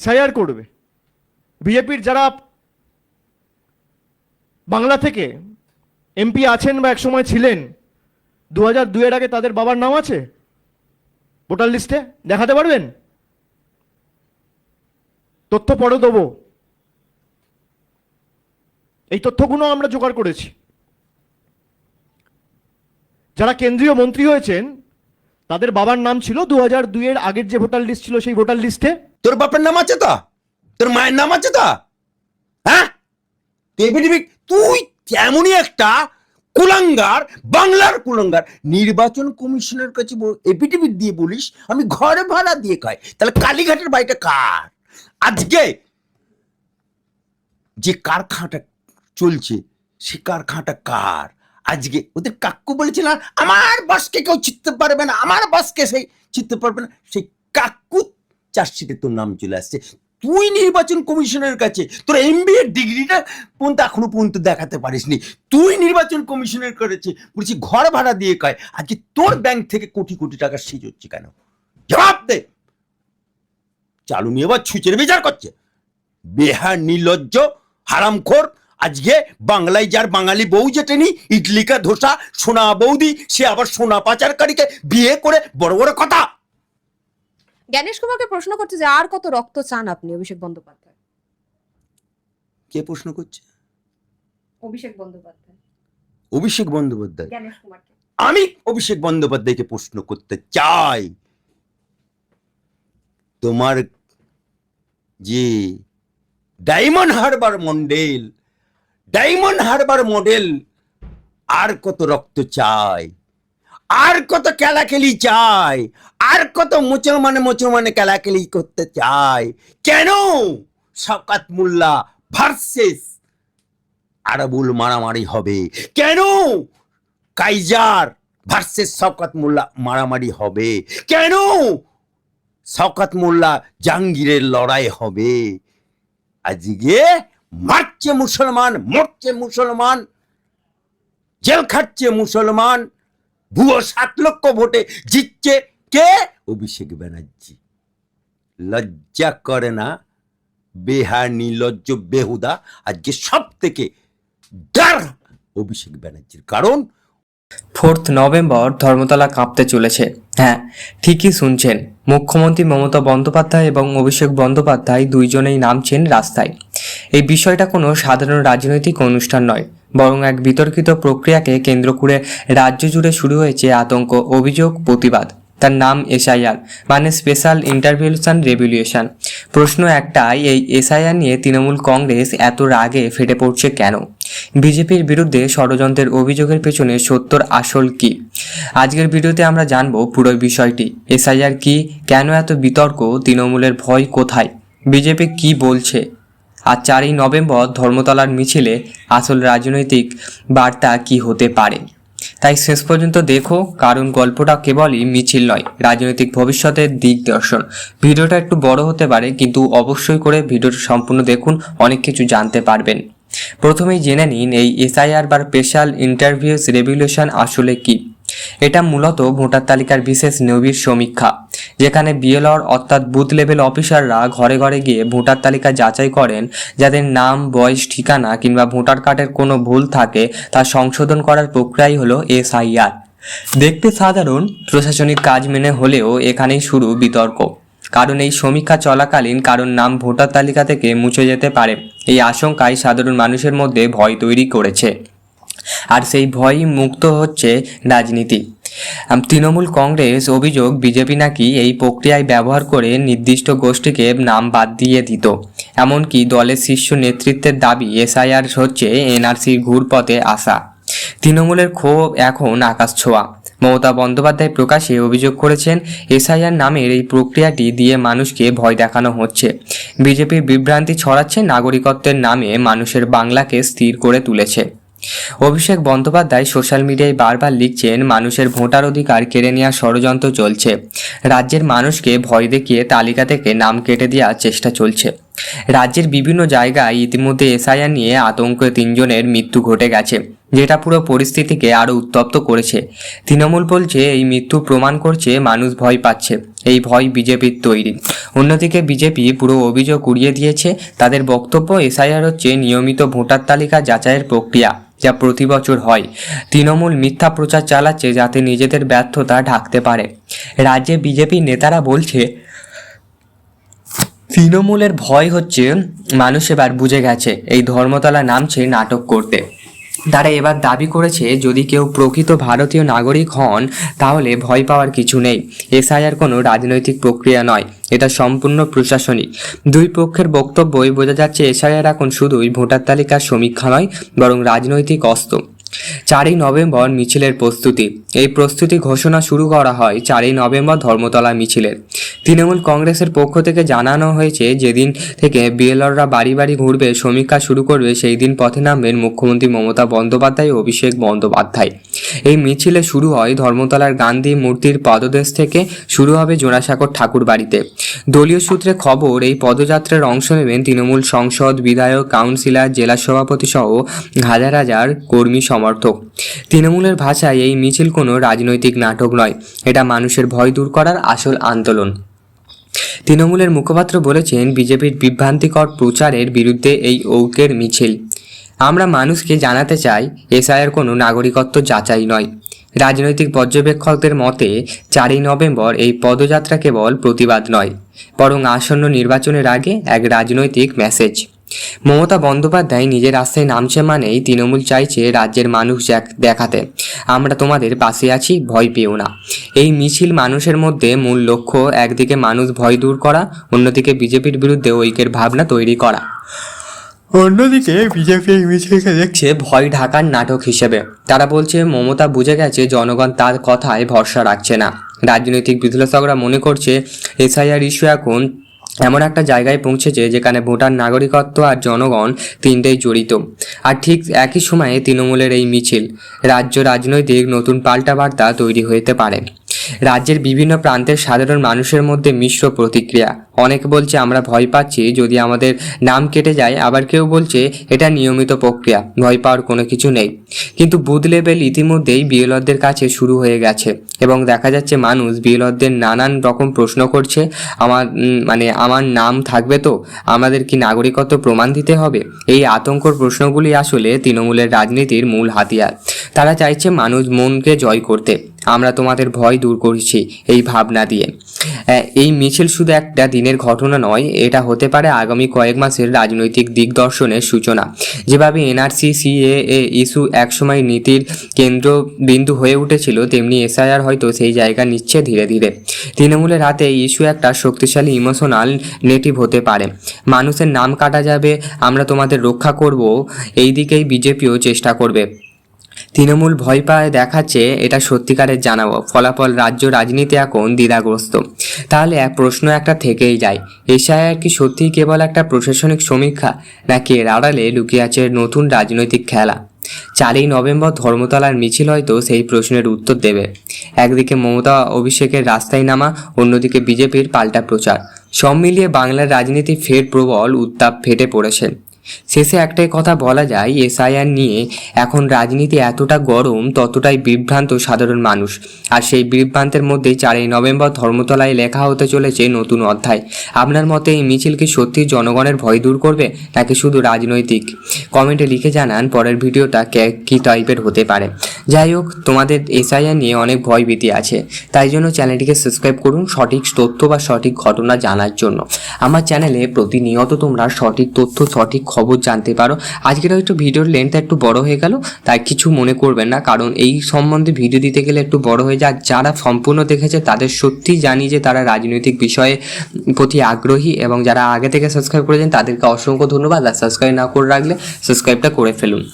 SIR করবে। বিজেপির যারা বাংলা থেকে এমপি আছেন বা একসময় ছিলেন দু হাজার দুয়ের আগে তাদের বাবার নাম আছে? ভোটার লিস্টে? দেখাতে পারবেন? তথ্য পরে দেবো। এই তথ্যগুলো আমরা জোগাড় করেছি। যারা কেন্দ্রীয় মন্ত্রী হয়েছেন তাদের বাবার নাম ছিল দু হাজার দুইয়ের আগের যে ভোটার লিস্ট ছিল সেই ভোটার লিস্টে তোর বাপের নাম আছে তো? তোর মায়ের নাম আছে তো? হ্যাঁ? তুই তেমনই একটা কুলাঙ্গার, বাংলার কুলাঙ্গার। নির্বাচন কমিশনের কাছে এপিডিবিট দিয়ে বলিস, আমি ঘরে ভাড়া দিয়ে খাই। তাহলে কালীঘাটের বাড়িটা কার? আজকে যে কারখানাটা চলছে, সে কারখানাটা কার? আজকে ওদের কাকু বলেছিল, আমার বাসকে কেউ চিনতে পারবে না, আমার বাসকে সেই চিনতে পারবে না। সেই কাকু চার্জশিটে তোর নাম চলে আসছে। তুই নির্বাচন কমিশনের কাছে, তোর এমবিএ ডিগ্রিটা পর্যন্ত এখনও পর্যন্ত দেখাতে পারিসনি। তুই নির্বাচন কমিশনের করেছে বলছি, ঘর ভাড়া দিয়ে কয় আজকে তোর ব্যাংক থেকে কোটি কোটি টাকা সিজ হচ্ছে কেন? জবাব দে। চালু নিয়ে এবার ছুঁচের বিচার করছে। বেহার, নির্লজ্জ, হারামখোর আজকে বাংলায় যার বাঙালি বউ জেটেনি ইডলিকা ধোসা সোনা বৌদি সে আবার সোনা পাচারকারীকে বিয়ে করে বড় বড় কথা। জ্ঞানেশ কুমারকে প্রশ্ন করছে যে আর কত রক্ত চান আপনি অভিষেক বন্দ্যোপাধ্যায়? কে প্রশ্ন করছে? অভিষেক বন্দ্যোপাধ্যায়। অভিষেক বন্দ্যোপাধ্যায়? জ্ঞানেশ কুমারকে। আমি অভিষেক বন্দ্যোপাধ্যায়কে প্রশ্ন করতে চাই। তোমার যে ডায়মন্ড হারবার মডেল ডায়মন্ড হারবার মডেল আর কত রক্ত চায় আর কত খেলাখেলি চায় আর কত মুসলমানে মুসলমানে খেলাখেলি করতে চায় কেন? শকাত মোল্লা ভার্সেস আরবুল মারামারি হবে। কেন? কাইজার ভার্সেস শওকত মোল্লা মারামারি হবে। কেন? শওকত মোল্লা জাহাঙ্গীরের লড়াই হবে। আজকে মারছে মুসলমান, মরছে মুসলমান, জেল খাচ্ছে মুসলমান, ভুয়ো সাত লক্ষ ভোটে জিতছে কে? অভিষেক ব্যানার্জি। লজ্জা করে না? বেহা নির্লজ্জ বেহুদা, আজকে সব থেকে ডার অভিষেক ব্যানার্জির কারণ। ফোর্থ নভেম্বর ধর্মতলা কাঁপতে চলেছে। হ্যাঁ ঠিকই শুনছেন। মুখ্যমন্ত্রী মমতা বন্দ্যোপাধ্যায় এবং অভিষেক বন্দ্যোপাধ্যায় দুইজনেই নামছেন রাস্তায়। এই বিষয়টা কোনো সাধারণ রাজনৈতিক অনুষ্ঠান নয়, বরং এক বিতর্কিত প্রক্রিয়াকে কেন্দ্র করে রাজ্য জুড়ে শুরু হয়েছে আতঙ্ক, অভিযোগ, প্রতিবাদ। তার নাম এসআইআর মানে স্পেশাল ইন্টারভিউশন রেভলিউশন। প্রশ্ন একটাই, এই এসআইআর নিয়ে তৃণমূল কংগ্রেস এত রাগে ফেটে পড়ছে কেন? বিজেপির বিরুদ্ধে ষড়যন্ত্রের অভিযোগের পেছনে সত্যর আসল কি? আজকের ভিডিওতে আমরা জানব পুরো বিষয়টি। এসআইআর কি? কেন এত বিতর্ক? তৃণমূলের ভয় কোথায়? বিজেপি কি বলছে? আর চারই নভেম্বর ধর্মতলার মিছিলে আসল রাজনৈতিক বার্তা কি হতে পারে? তাই শেষ পর্যন্ত দেখো, কারণ গল্পটা কেবলই মিছিল নয়, রাজনৈতিক ভবিষ্যতের দিক দর্শন ভিডিওটা একটু বড় হতে পারে, কিন্তু অবশ্যই করে ভিডিওটা সম্পূর্ণ দেখুন, অনেক কিছু জানতে পারবেন। প্রথমেই জেনে নিন, এই এসআইআর বা স্পেশাল ইন্টারভিউস রেগুলেশন আসলে কি? এটা মূলত ভোটার তালিকার বিশেষ নবীর সমীক্ষা, যেখানে বিএলআর অর্থাৎ বুথ লেভেল অফিসাররা ঘরে ঘরে গিয়ে ভোটার তালিকা যাচাই করেন, যাদের নাম, বয়স, ঠিকানা কিংবা ভোটার কার্ডের কোনো ভুল থাকে তা সংশোধন করার প্রক্রিয়াই হলো এসআইআর। দেখতে সাধারণ, প্রশাসনিক কাজ মেনে হলেও এখানেই শুরু বিতর্ক। কারণ এই সমীক্ষা চলাকালীন কারণ নাম ভোটার তালিকা থেকে মুছে যেতে পারে, এই আশঙ্কায় সাধারণ মানুষের মধ্যে ভয় তৈরি করেছে। আর সেই ভয়ই মুক্ত হচ্ছে রাজনীতি। তৃণমূল কংগ্রেস অভিযোগ বিজেপি নাকি এই প্রক্রিয়ায় ব্যবহার করে নির্দিষ্ট গোষ্ঠীকে নাম বাদ দিয়ে দিত। এমনকি দলের শীর্ষ নেতৃত্বের দাবি এসআইআর হচ্ছে এনআরসির ঘুরপথে আসা। তৃণমূলের ক্ষোভ এখন আকাশ ছোঁয়া। মমতা বন্দ্যোপাধ্যায় প্রকাশে অভিযোগ করেছেন, এসআইআর নামের এই প্রক্রিয়াটি দিয়ে মানুষকে ভয় দেখানো হচ্ছে। বিজেপির বিভ্রান্তি ছড়াচ্ছে নাগরিকত্বের নামে মানুষের বাংলাকে স্থির করে তুলেছে। অভিষেক বন্দ্যোপাধ্যায় সোশ্যাল মিডিয়ায় বারবার লিখছেন, মানুষের ভোটার অধিকার কেড়ে নেওয়ার ষড়যন্ত্র চলছে। রাজ্যের মানুষকে ভয় দেখিয়ে তালিকা থেকে নাম কেটে দেওয়ার চেষ্টা চলছে। রাজ্যের বিভিন্ন জায়গায় ইতিমধ্যে এসআইআর নিয়ে আতঙ্কে তিনজনের মৃত্যু ঘটে গেছে, যেটা পুরো পরিস্থিতিকে আরও উত্তপ্ত করেছে। তৃণমূল বলছে, এই মৃত্যু প্রমাণ করছে মানুষ ভয় পাচ্ছে, এই ভয় বিজেপির তৈরি। অন্যদিকে বিজেপি পুরো অভিযোগ উড়িয়ে দিয়েছে, তাদের বক্তব্য এসআইআর হচ্ছে নিয়মিত ভোটার তালিকা যাচাইয়ের প্রক্রিয়া। যা প্রতি বছর হয়। তৃণমূল মিথ্যা প্রচার চালাচ্ছে যাতে নিজেদের ব্যর্থতা ঢাকতে পারে। রাজ্যে বিজেপি নেতারা বলছে, তৃণমূলের ভয় হচ্ছে, মানুষ এবার বুঝে গেছে। এই ধর্মতলা নামছে নাটক করতে। তারা এবার দাবি করেছে, যদি কেউ প্রকৃত ভারতীয় নাগরিক হন, তাহলে ভয় পাওয়ার কিছু নেই। এসআইআর কোনো রাজনৈতিক প্রক্রিয়া নয়, এটা সম্পূর্ণ প্রশাসনিক। দুই পক্ষের বক্তব্যই বোঝা যাচ্ছে, এসআইআর এখন শুধুই ভোটার তালিকার সমীক্ষা নয়, বরং রাজনৈতিক অস্ত্র। চারই নভেম্বর মিছিলের প্রস্তুতি। এই প্রস্তুতি ঘোষণা শুরু করা হয় চারই নভেম্বর ধর্মতলা মিছিলের তৃণমূল কংগ্রেসের পক্ষ থেকে জানানো হয়েছে, যেদিন থেকে বিএলআররা বাড়ি বাড়ি ঘুরবে সমীক্ষা শুরু করবে, সেই দিন পথে নামবেন মুখ্যমন্ত্রী মমতা বন্দ্যোপাধ্যায় ও অভিষেক বন্দ্যোপাধ্যায়। এই মিছিলে শুরু হয় ধর্মতলার গান্ধী মূর্তির পদদেশ থেকে শুরু হবে জোড়াসাগর ঠাকুর বাড়িতে। দলীয় সূত্রে খবর, এই পদযাত্রার অংশ নেবেন তৃণমূল সংসদ, বিধায়ক, কাউন্সিলর, জেলা সভাপতি সহ হাজার হাজার কর্মী সমর্থক। তৃণমূলের ভাষায় এই মিছিল কোনো রাজনৈতিক নাটক নয়, এটা মানুষের ভয় দূর করার আসল আন্দোলন। তৃণমূলের মুখপাত্র বলেছেন, বিজেপির বিভ্রান্তিকর প্রচারের বিরুদ্ধে এই ঐক্যের মিছিল। আমরা মানুষকে জানাতে চাই, এসআইয়ের কোনো নাগরিকত্ব যাচাই নয়। রাজনৈতিক পর্যবেক্ষকদের মতে, চারই নভেম্বর এই পদযাত্রা কেবল প্রতিবাদ নয়, বরং আসন্ন নির্বাচনের আগে এক রাজনৈতিক মেসেজ। মমতা বন্দ্যোপাধ্যায় নিজের রাস্তায় নামছে মানেই তৃণমূল চাইছে রাজ্যের মানুষ দেখাতে। আমরা তোমাদের পাশে আছি, ভয় পেও না। এই মিছিল মানুষের মধ্যে মূল লক্ষ্য, একদিকে মানুষ ভয় দূর করা, অন্যদিকে বিজেপির বিরুদ্ধে ঐক্যের ভাবনা তৈরি করা। অন্যদিকে বিজেপি মিছিলকে দেখছে ভয় ঢাকার নাটক হিসেবে। তারা বলছে, মমতা বুঝে গেছে জনগণ তার কথায় ভরসা রাখছে না। রাজনৈতিক বিশ্লেষকরা মনে করছে, এসআইআর ইস্যু এখন এমন একটা জায়গায় পৌঁছেছে যেখানে ভোটার নাগরিকত্ব আর জনগণ তিনটেই জড়িত। আর ঠিক একই সময়ে তৃণমূলের এই মিছিল, রাজ্য রাজনৈতিক নতুন পাল্টা বার্তা তৈরি হতে পারে। রাজ্যের বিভিন্ন প্রান্তের সাধারণ মানুষের মধ্যে মিশ্র প্রতিক্রিয়া। অনেক বলছে, আমরা ভয় পাচ্ছি, যদি আমাদের নাম কেটে যায়, আবার কেউ বলছে, এটা নিয়মিত প্রক্রিয়া, ভয় পাওয়ার কোনো কিছু নেই। কিন্তু বুথ লেভেল ইতিমধ্যেই বিএলরদের কাছে শুরু হয়ে গেছে এবং দেখা যাচ্ছে মানুষ বিএলরদের নানান রকম প্রশ্ন করছে, আমার মানে আমার নাম থাকবে তো? আমাদের কি নাগরিকত্ব প্রমাণ দিতে হবে? এই আতঙ্কর প্রশ্নগুলি আসলে তৃণমূলের রাজনীতির মূল হাতিয়ার। তারা চাইছে মানুষ মনকে জয় করতে। আমরা তোমাদের ভয় দূর করছি, এই ভাবনা দিয়ে। এই মিছিল শুধু একটা দিনের ঘটনা নয়, এটা হতে পারে আগামী কয়েক মাসের রাজনৈতিক দিগদর্শনের সূচনা। যেভাবে এনআরসি, সিএএ ইস্যু একসময় নীতির কেন্দ্রবিন্দু হয়ে উঠেছিল, তেমনি এসআইআর হয়তো সেই জায়গা নিচ্ছে ধীরে ধীরে। তৃণমূলের হাতে ইস্যু একটা শক্তিশালী ইমোশনাল নেটিভ হতে পারে। মানুষের নাম কাটা যাবে, আমরা তোমাদের রক্ষা করব এই দিকেই বিজেপিও চেষ্টা করবে। তৃণমূল ভয় পায় দেখাচ্ছে এটা সত্যিকারের জানাব। ফলাফল রাজ্য রাজনীতি এখন দ্বিধাগ্রস্ত। তাহলে এক প্রশ্ন একটা থেকেই যায়। এশায়ার কি সত্যিই কেবল একটা প্রশাসনিক সমীক্ষা, নাকি এর আড়ালে লুকিয়ে আছে নতুন রাজনৈতিক খেলা? চারই নভেম্বর ধর্মতলার মিছিল হয়তো সেই প্রশ্নের উত্তর দেবে। একদিকে মমতা অভিষেকের রাস্তায় নামা অন্যদিকে বিজেপির পাল্টা প্রচার। সব মিলিয়ে বাংলার রাজনীতি ফের প্রবল উত্তাপ ফেটে পড়েছে। শেষে একটাই কথা বলা যায়, এসআইআর নিয়ে এখন রাজনীতি এতটা গরম, ততটাই বিভ্রান্ত সাধারণ মানুষ। আর সেই বিভ্রান্তের মধ্যেই চারই নভেম্বর ধর্মতলায় লেখা হতে চলেছে নতুন অধ্যায়। আপনার মতে এই মিছিল কি সত্যি জনগণের ভয় দূর করবে, নাকি শুধু রাজনৈতিক? কমেন্টে লিখে জানান, পরের ভিডিওটা কে- কী টাইপের হতে পারে। যাই হোক, তোমাদের এসআইআর নিয়ে অনেক ভয় ভীতি আছে। তাই জন্য চ্যানেলটিকে সাবস্ক্রাইব করুন সঠিক তথ্য বা সঠিক ঘটনা জানার জন্য। আমার চ্যানেলে প্রতিনিয়ত তোমরা সঠিক তথ্য, সঠিক খবর জানতে পারো। আজকের হয়তো ভিডিওর লেন্থ একটু বড় হয়ে গেল, তাই কিছু মনে করবেন না, কারণ এই সম্বন্ধে ভিডিও দিতে গেলে একটু বড় হয়ে যায়। যারা সম্পূর্ণ দেখেছে, তাদের সত্যি জানি যে তারা রাজনৈতিক বিষয়ে প্রতি আগ্রহী এবং যারা আগে থেকে সাবস্ক্রাইব করেছেন, তাদেরকে অসংখ্য ধন্যবাদ। আর সাবস্ক্রাইব না করে রাখলে সাবস্ক্রাইবটা করে ফেলুন।